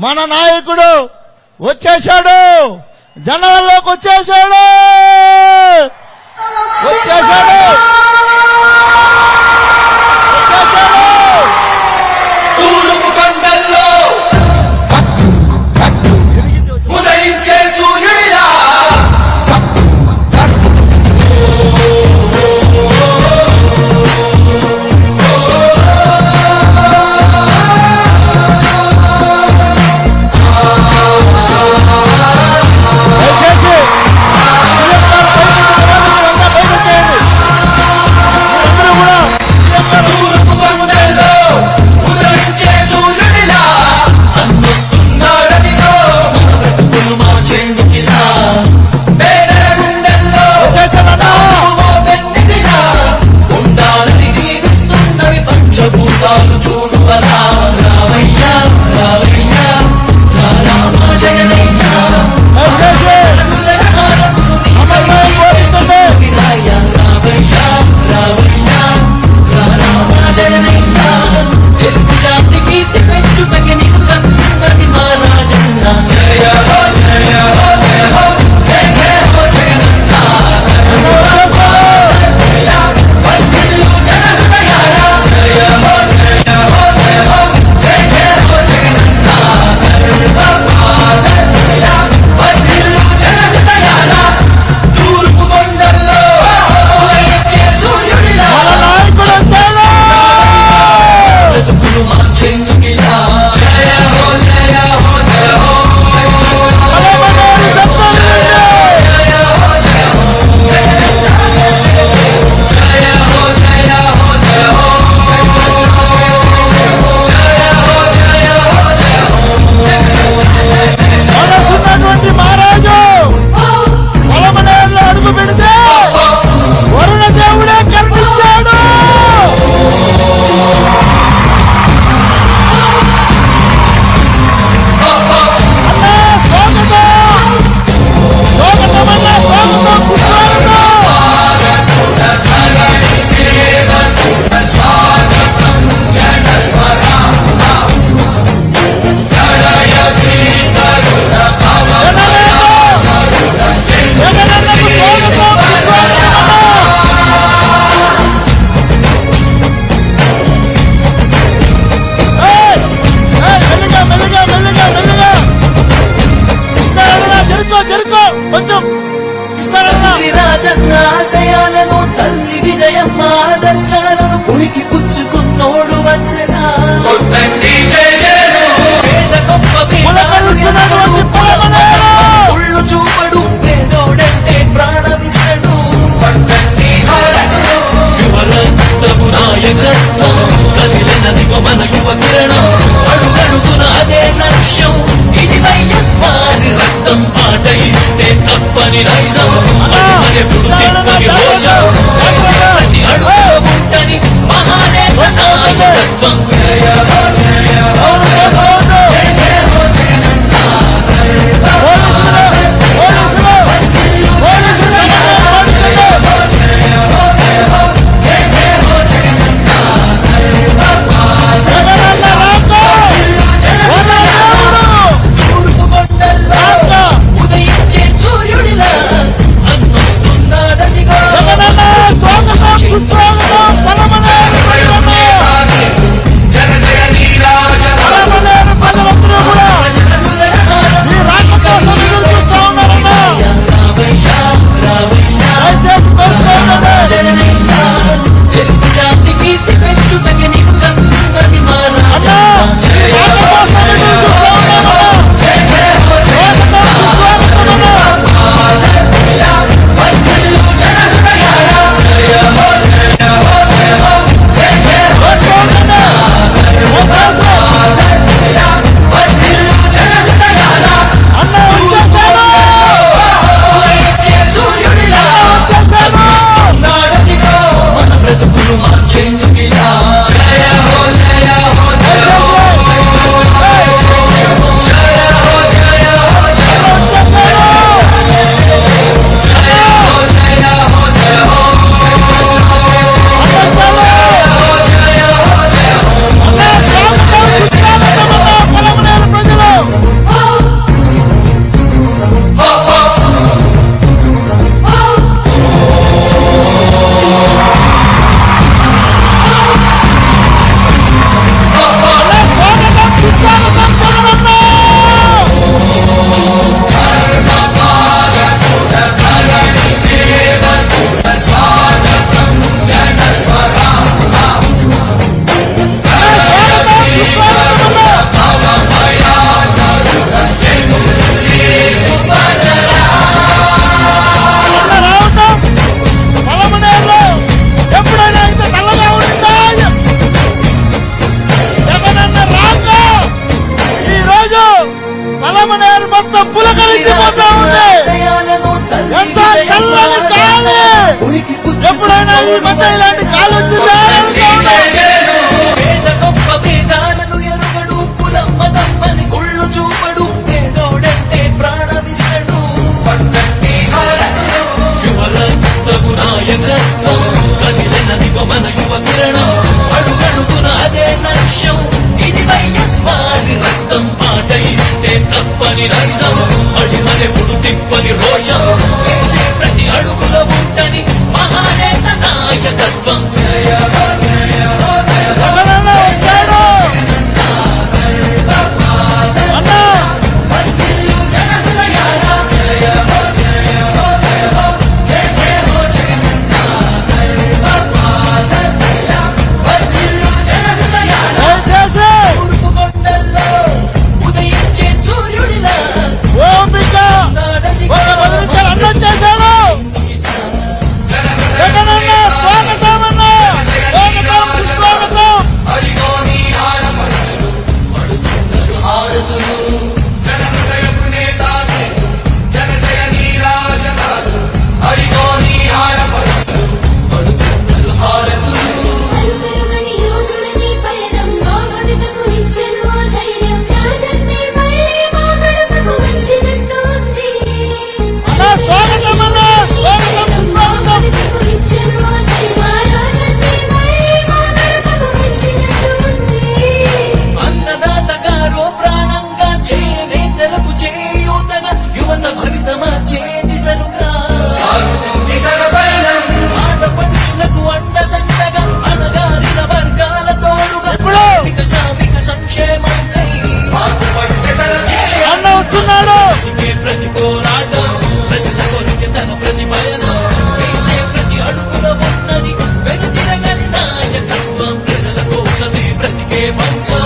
మన నాయకుడు వచ్చేశాడు. జనాల్లోకి వచ్చేశాడు. వచ్చేశాడు. నాయకత్వం ఇలాంటి కాలు వచ్చిందా మన యువ కిరణం. అడుగడుగున అదే లక్ష్యం ఇది వైఎస్వారి రక్తం. పాట ఇస్తే తప్పని రైసం. అడిమనెప్పుడు తిప్పని రోషం. ప్రతి అడుగుల ఉంటని మహానేత నాయకత్వం. జయ జయ மச்ச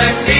Let me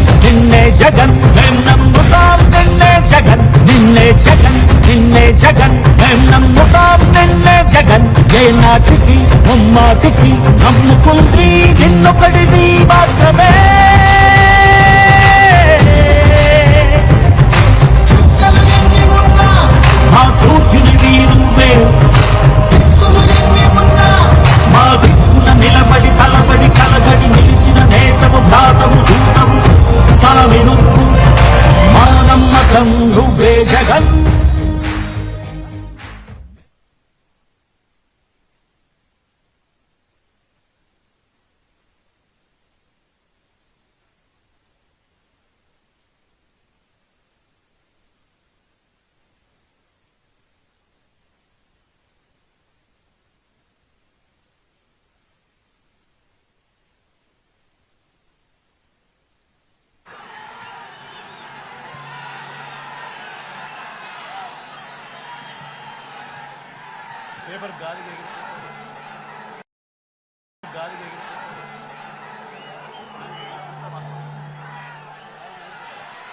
నిన్నే జగన్ మేం నమ్ముతాం నిన్నే జగన్. నిన్నే జగన్ నిన్నే జగన్ మేం నమ్ముతాం నిన్నే జగన్. ఏ నాటికి ముమ్మాటికి నమ్ముకుంది నిన్నొకడిది మాత్రమే. మా సూర్యుని నువ్వే. మా దిక్కున నిలబడి తలబడి got it.